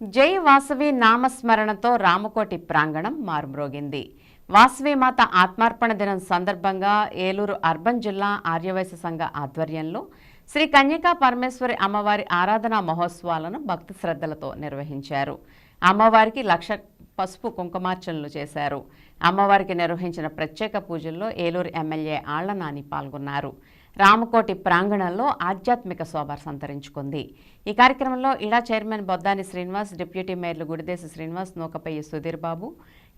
జై వాసవి నామస్మరణతో రామకోటి ప్రాంగణం మారుమ్రోగింది. వాసవి మాత ఆత్మార్పణ దినం సందర్భంగా ఏలూరు అర్బన్ జిల్లా ఆర్యవైశ్య సంఘ ఆధ్వర్యంలో శ్రీ కన్యకా పరమేశ్వరి అమ్మవారి ఆరాధనా మహోత్సవాలను భక్తి శ్రద్ధలతో నిర్వహించారు. అమ్మవారికి లక్ష పసుపు కుంకుమార్చనలు చేశారు. అమ్మవారికి నిర్వహించిన ప్రత్యేక పూజల్లో ఏలూరు ఎమ్మెల్యే ఆళ్ళ నాని పాల్గొన్నారు. రామకోటి ప్రాంగణంలో ఆధ్యాత్మిక శోభ సంతరించుకుంది. ఈ కార్యక్రమంలో ఇడా చైర్మన్ బొద్దాని శ్రీనివాస్ డిప్యూటీ మేయర్లు గుడిదేశ శ్రీనివాస్ నూకపయ్యి సుధీర్ బాబు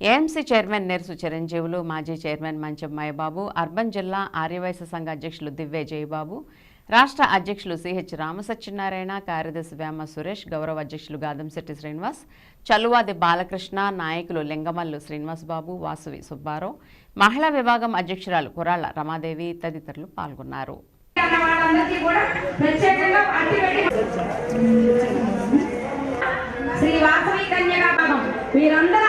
ఏఎంసీ చైర్మన్ నెర్సు చిరంజీవులు మాజీ చైర్మన్ మంచం మయబాబు అర్బన్ జిల్లా ఆర్యవైశ్య సంఘ అధ్యక్షులు దివ్వే జయబాబు రాష్ట్ర అధ్యక్షులు సిహెచ్ రామసత్యనారాయణ కార్యదర్శి వేమ సురేష్ గౌరవ అధ్యక్షులు గాదంశెట్టి శ్రీనివాస్ చల్లువాది బాలకృష్ణ నాయకులు లింగమల్లు శ్రీనివాస్ బాబు వాసువి సుబ్బారావు మహిళా విభాగం అధ్యక్షురాలు కురాళ్ళ రమాదేవి తదితరులు పాల్గొన్నారు. శ్రీ వాసవి కన్యకాపదం వీరందరూ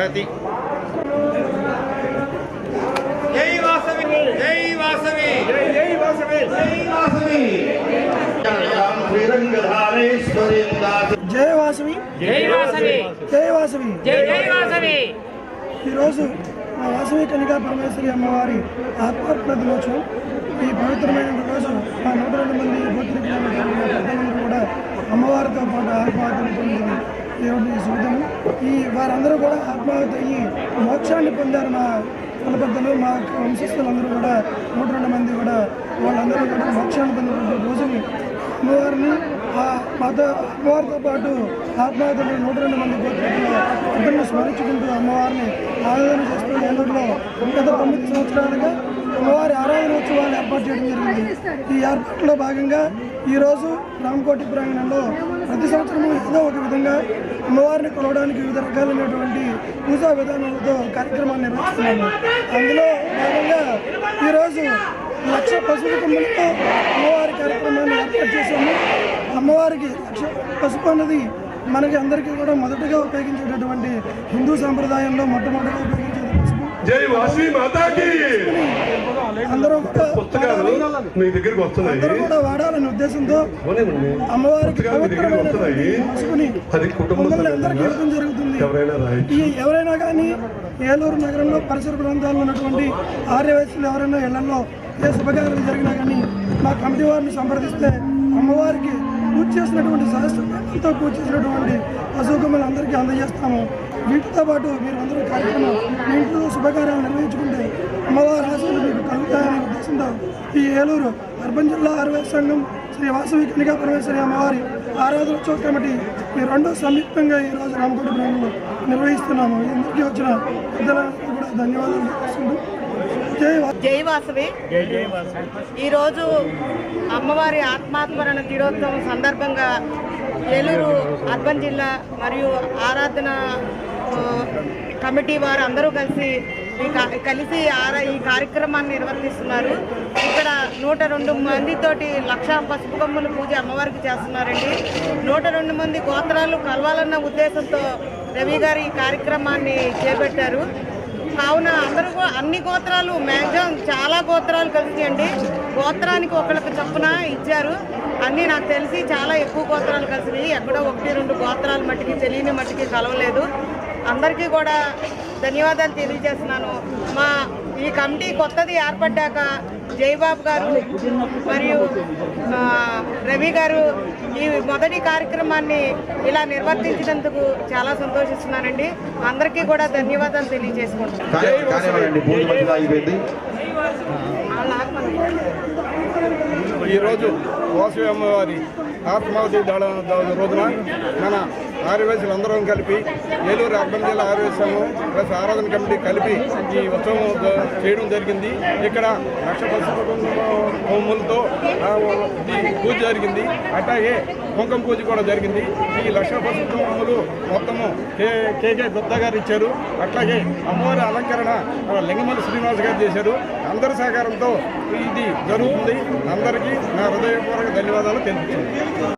ప్రతిష్టతి జై వాసవి జై వాసవి జై జై వాసవి జై వాసవి శ్రీరంగధారేశ్వరి జయ వాసవి జై వాసవి జయ వాసవి జై జై వాసవి ఈరోజు మా వాసవి కనికా పరమేశ్వరి అమ్మవారి ఆత్మార్పణ దినోత్సవం ఈ పవిత్రమైన రోజు మా నూట రెండు మంది గోత్రికులు కూడా అమ్మవారితో పాటు ఆత్మహత్యలు పొందింది దేవుడి చూద్దాము ఈ వారందరూ కూడా ఆత్మహత్య అయ్యి మోక్షాన్ని పొందారు మా కులపెద్దలు మా వంశస్థులందరూ కూడా. నూట రెండు మంది కూడా వాళ్ళందరూ కూడా మోక్షాన్ని పొందినటువంటి రోజుని అమ్మవారిని ఆ మాత అమ్మవారితో పాటు ఆత్మహత్యలు నూట రెండు మంది గోత్రికులు పెద్దలను స్మరించుకుంటూ అమ్మవారిని ఆరాధన చేస్తూ ఏలూరులో గత తొమ్మిది సంవత్సరాలుగా అమ్మవారి ఆరాధన ఉత్సవాలు ఏర్పాటు చేయడం జరిగింది. ఈ ఏర్పాట్లో భాగంగా ఈరోజు రామకోటి ప్రాంగణంలో ప్రతి సంవత్సరం ఏదో ఒక విధంగా అమ్మవారిని కొలవడానికి వివిధ రకాలైనటువంటి పూజా విధానాలతో కార్యక్రమాన్ని నిర్వహిస్తున్నాము. అందులో భాగంగా ఈరోజు లక్ష పసుపు కొమ్మలతో అమ్మవారి కార్యక్రమాన్ని ఏర్పాటు చేశాము. అమ్మవారికి లక్ష పసుపు అన్నది మనకి అందరికీ కూడా మొదటగా ఉపయోగించేటటువంటి హిందూ సాంప్రదాయంలో మొట్టమొదటిగా ఉపయోగించేది జై వాసవి మాతాకి. అందరూ పుస్తకాలు మీ దగ్గరికి వస్తున్నాయి. కూడా వాడాలనే ఉద్దేశంతో. అమ్మవారికి అది జరుగుతుంది. ఎవరైనా ఈ ఎవరైనా కానీ ఏలూరు నగరంలో పరిసర ప్రాంతాల్లో ఉన్నటువంటి ఆర్యవయస్సులు ఎవరైనా ఇళ్ళలో ఏ శుభకార్యం జరిగినా కానీ మా కమిటీ వారిని సంప్రదిస్తే అమ్మవారికి పూజ చేసినటువంటి సహస్రంతో పూజ చేసినటువంటి పశువుకమ్మలు అందరికీ అందజేస్తాము. వీటితో పాటు మీరు అందరూ కార్యక్రమం మీ ఇంట్లో శుభకార్యాలు నిర్వహించుకుంటే అమ్మవారి ఆశలు మీకు కలుగుతాయనే ఉద్దేశంతో ఈ ఏలూరు అర్బన్ జిల్లా ఆర్యవైశ్య సంఘం శ్రీ వాసవి కనికా పరమేశ్వరి అమ్మవారి ఆరాధనోత్సవ కమిటీ ఈ రెండు సంయుక్తంగా ఈరోజు రామకోట గ్రామంలో నిర్వహిస్తున్నాము. ఇందుకు వచ్చిన పెద్దలకు కూడా ధన్యవాదాలు జై వాసవి. ఈరోజు అమ్మవారి ఆత్మాత్మరణ దినోత్సవం సందర్భంగా ఏలూరు అర్బన్ జిల్లా మరియు ఆరాధన కమిటీ వారు అందరూ కలిసి ఈ కలిసి ఆరా ఈ కార్యక్రమాన్ని నిర్వర్తిస్తున్నారు. ఇక్కడ నూట రెండు మందితోటి లక్ష పసుపు కొమ్ముల పూజ అమ్మవారికి చేస్తున్నారండి. నూట రెండు మంది గోత్రాలు కలవాలన్న ఉద్దేశంతో రవి గారు ఈ కార్యక్రమాన్ని చేపట్టారు. కావున అందరూ కూడా అన్ని గోత్రాలు మ్యాక్సిమం చాలా గోత్రాలు కలిసియండి గోత్రానికి ఒకళ్ళకి చొప్పున ఇచ్చారు. అన్నీ నాకు తెలిసి చాలా ఎక్కువ గోత్రాలు కలిసినాయి ఎక్కడో ఒకటి రెండు గోత్రాలు మట్టికి తెలియని మట్టికి కలవలేదు. అందరికీ కూడా ధన్యవాదాలు తెలియజేస్తున్నాను. మా ఈ కమిటీ కొత్తది ఏర్పడ్డాక జయబాబు గారు మరియు రవి గారు ఈ మొదటి కార్యక్రమాన్ని ఇలా నిర్వర్తించినందుకు చాలా సంతోషిస్తున్నానండి. అందరికీ కూడా ధన్యవాదాలు తెలియజేసుకుంటున్నాను. ఈరోజు వాసవి అమ్మవారి ఆత్మావతి రోజున మన ఆర్యవేశులందరం కలిపి ఏలూరు అర్బన్ జిల్లా ఆర్యవేశము ప్లస్ ఆరాధన కమిటీ కలిపి ఈ ఉత్సవం చేయడం జరిగింది. ఇక్కడ లక్ష పసుపు పూజ జరిగింది. అట్లాగే కుంకుమ పూజ కూడా జరిగింది. ఈ లక్ష పసుపు మొత్తము కే కేకే గుప్తా గారు ఇచ్చారు. అట్లాగే అమ్మవారి అలంకరణ లింగమల్లి శ్రీనివాస్ గారు చేశారు. అందరి సహకారంతో ఇది జరుగుతుంది. అందరికీ నా హృదయపూర్వక ధన్యవాదాలు తెలుపుతున్నాను.